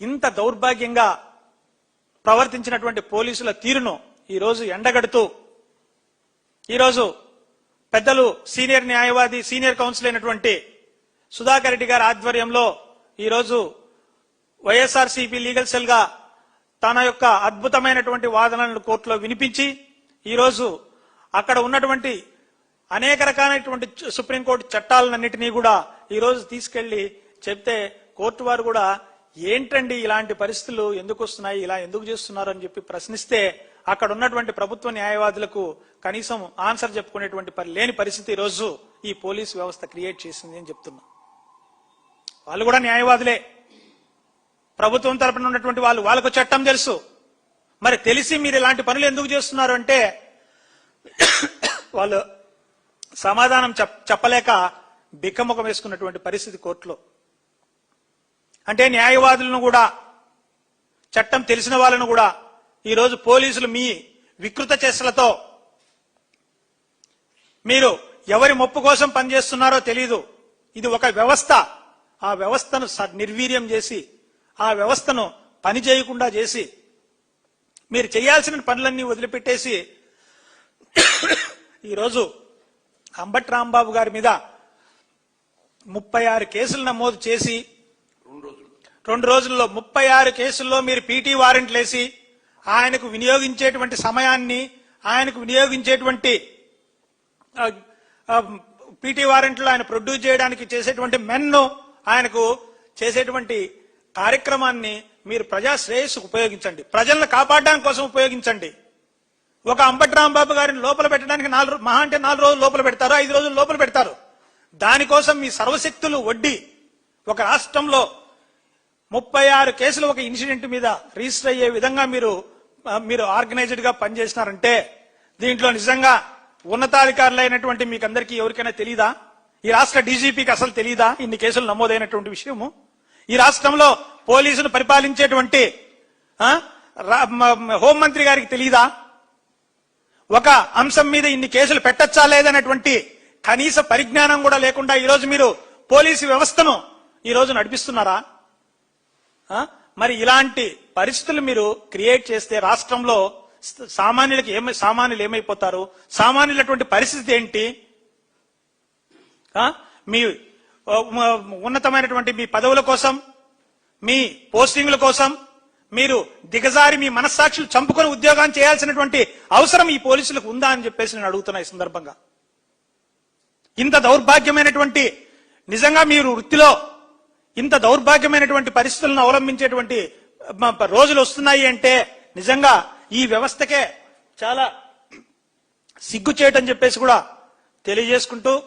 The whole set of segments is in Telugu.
ఇంత దౌర్భాగ్యంగా ప్రవర్తించినటువంటి పోలీసుల తీరును ఈరోజు ఎండగడుతూ ఈరోజు పెద్దలు సీనియర్ న్యాయవాది సీనియర్ కౌన్సిల్ అయినటువంటి సుధాకర్ రెడ్డి గారి ఆధ్వర్యంలో ఈరోజు వైఎస్ఆర్సీపీ లీగల్ సెల్గా తన యొక్క అద్భుతమైనటువంటి వాదనలను కోర్టులో వినిపించి ఈరోజు అక్కడ ఉన్నటువంటి అనేక రకాలైనటువంటి సుప్రీంకోర్టు చట్టాలన్నింటినీ కూడా ఈరోజు తీసుకెళ్ళి చెప్తే కోర్టు వారు కూడా ఏంటండి ఇలాంటి పరిస్థితులు? ఎందుకు వస్తున్నాయి? ఇలా ఎందుకు చేస్తున్నారు? అని చెప్పి ప్రశ్నిస్తే అక్కడ ఉన్నటువంటి ప్రభుత్వ న్యాయవాదులకు కనీసం ఆన్సర్ చెప్పుకునేటువంటి పని లేని పరిస్థితి ఈరోజు ఈ పోలీస్ వ్యవస్థ క్రియేట్ చేసింది అని చెప్తున్నా. వాళ్ళు కూడా న్యాయవాదులే. ప్రభుత్వం తరపున ఉన్నటువంటి వాళ్ళు వాళ్ళకు చట్టం తెలుసు. మరి తెలిసి మీరు ఇలాంటి పనులు ఎందుకు చేస్తున్నారు అంటే వాళ్ళు సమాధానం చెప్పలేక బిక్కముఖం వేసుకున్నటువంటి పరిస్థితి కోర్టులో. అంటే న్యాయవాదులను కూడా చట్టం తెలిసిన వాళ్ళను కూడా ఈరోజు పోలీసులు మీ వికృత చేష్టలతో మీరు ఎవరి మొప్పు కోసం పనిచేస్తున్నారో తెలియదు ఇది ఒక వ్యవస్థ. ఆ వ్యవస్థను స- నిర్వీర్యం చేసి ఆ వ్యవస్థను పని చేయకుండా చేసి మీరు చేయాల్సిన పనులన్నీ వదిలిపెట్టేసి ఈరోజు అంబట్ రాంబాబు గారి మీద ముప్పై ఆరు కేసులు నమోదు చేసి రెండు రోజుల్లో ముప్పై ఆరు కేసుల్లో మీరు పీటీ వారెంట్ వేసి ఆయనకు వినియోగించేటువంటి సమయాన్ని ఆయనకు వినియోగించేటువంటి పీటీ వారెంట్లు ఆయన ప్రొడ్యూస్ చేయడానికి చేసేటువంటి మెన్ను ఆయనకు చేసేటువంటి కార్యక్రమాన్ని మీరు ప్రజా శ్రేయస్సుకు ఉపయోగించండి. ప్రజలను కాపాడడానికి కోసం ఉపయోగించండి. ఒక అంబటి రాంబాబు గారిని లోపల పెట్టడానికి నాలుగు మహా అంటే నాలుగు రోజులు లోపల పెడతారు ఐదు రోజులు లోపల పెడతారు. దానికోసం మీ సర్వశక్తులు వడ్డీ ఒక రాష్ట్రంలో ముప్పై ఆరు కేసులు ఒక ఇన్సిడెంట్ మీద రిజిస్టర్ అయ్యే విధంగా మీరు మీరు ఆర్గనైజ్డ్గా పనిచేసినారంటే దీంట్లో నిజంగా ఉన్నతాధికారులైనటువంటి మీకు అందరికీ ఎవరికైనా తెలియదా ఈ రాష్ట్ర డీజీపీకి అసలు తెలియదా ఇన్ని కేసులు నమోదైనటువంటి విషయము. ఈ రాష్ట్రంలో పోలీసును పరిపాలించేటువంటి రా- హోంమంత్రి గారికి తెలియదా ఒక అంశం మీద ఇన్ని కేసులు పెట్టచ్చా లేదనేటువంటి కనీస పరిజ్ఞానం కూడా లేకుండా ఈరోజు మీరు పోలీసు వ్యవస్థను ఈ రోజు నడిపిస్తున్నారా? మరి ఇలాంటి పరిస్థితులు మీరు క్రియేట్ చేస్తే రాష్ట్రంలో సామాన్యులకి ఏమై సామాన్యులు ఏమైపోతారు? సామాన్యులటువంటి పరిస్థితి ఏంటి? మీ ఉన్నతమైనటువంటి మీ పదవుల కోసం మీ పోస్టింగ్ల కోసం మీరు దిగజారి మీ మనస్సాక్షులు చంపుకొని ఉద్యోగాన్ని చేయాల్సినటువంటి అవసరం ఈ పోలీసులకు ఉందా అని చెప్పేసి నేను అడుగుతున్నా ఈ సందర్భంగా. ఇంత దౌర్భాగ్యమైనటువంటి నిజంగా మీరు వృత్తిలో ఇంత దౌర్భాగ్యమైనటువంటి పరిస్థితులను అవలంబించేటువంటి రోజులు వస్తున్నాయి అంటే నిజంగా ఈ వ్యవస్థకే చాలా సిగ్గు చేయటం చెప్పేసి కూడా తెలియజేసుకుంటూ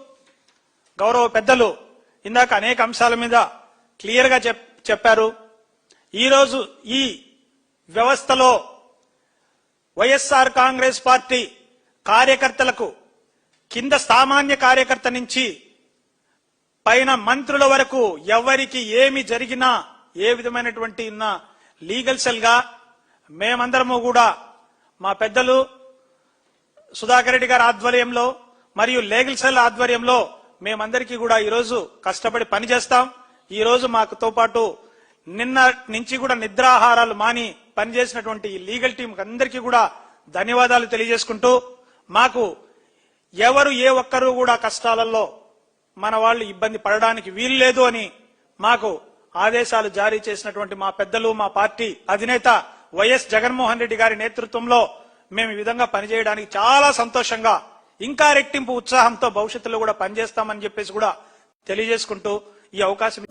గౌరవ పెద్దలు ఇందాక అనేక అంశాల మీద క్లియర్గా చెప్- చెప్పారు. ఈరోజు ఈ వ్యవస్థలో వైఎస్ఆర్ కాంగ్రెస్ పార్టీ కార్యకర్తలకు కింద సామాన్య కార్యకర్త నుంచి పైన మంత్రుల వరకు ఎవరికి ఏమి జరిగినా ఏ విధమైనటువంటి ఉన్న లీగల్ సెల్గా మేమందరము కూడా మా పెద్దలు సుధాకర్ రెడ్డి గారి ఆధ్వర్యంలో మరియు లీగల్ సెల్ ఆధ్వర్యంలో మేమందరికీ కూడా ఈరోజు కష్టపడి పనిచేస్తాం. ఈ రోజు మాకుతో పాటు నిన్న నుంచి కూడా నిద్రాహారాలు మాని పనిచేసినటువంటి ఈ లీగల్ టీం అందరికీ కూడా ధన్యవాదాలు తెలియజేసుకుంటూ మాకు ఎవరు ఏ ఒక్కరు కూడా కష్టాలలో మన వాళ్ళు ఇబ్బంది పడడానికి వీలు లేదు అని మాకు ఆదేశాలు జారీ చేసినటువంటి మా పెద్దలు మా పార్టీ అధినేత వైఎస్ జగన్మోహన్ రెడ్డి గారి నేతృత్వంలో మేము ఈ విధంగా పనిచేయడానికి చాలా సంతోషంగా ఇంకా రెట్టింపు ఉత్సాహంతో భవిష్యత్తులో కూడా పనిచేస్తామని చెప్పేసి కూడా తెలియజేసుకుంటూ ఈ అవకాశం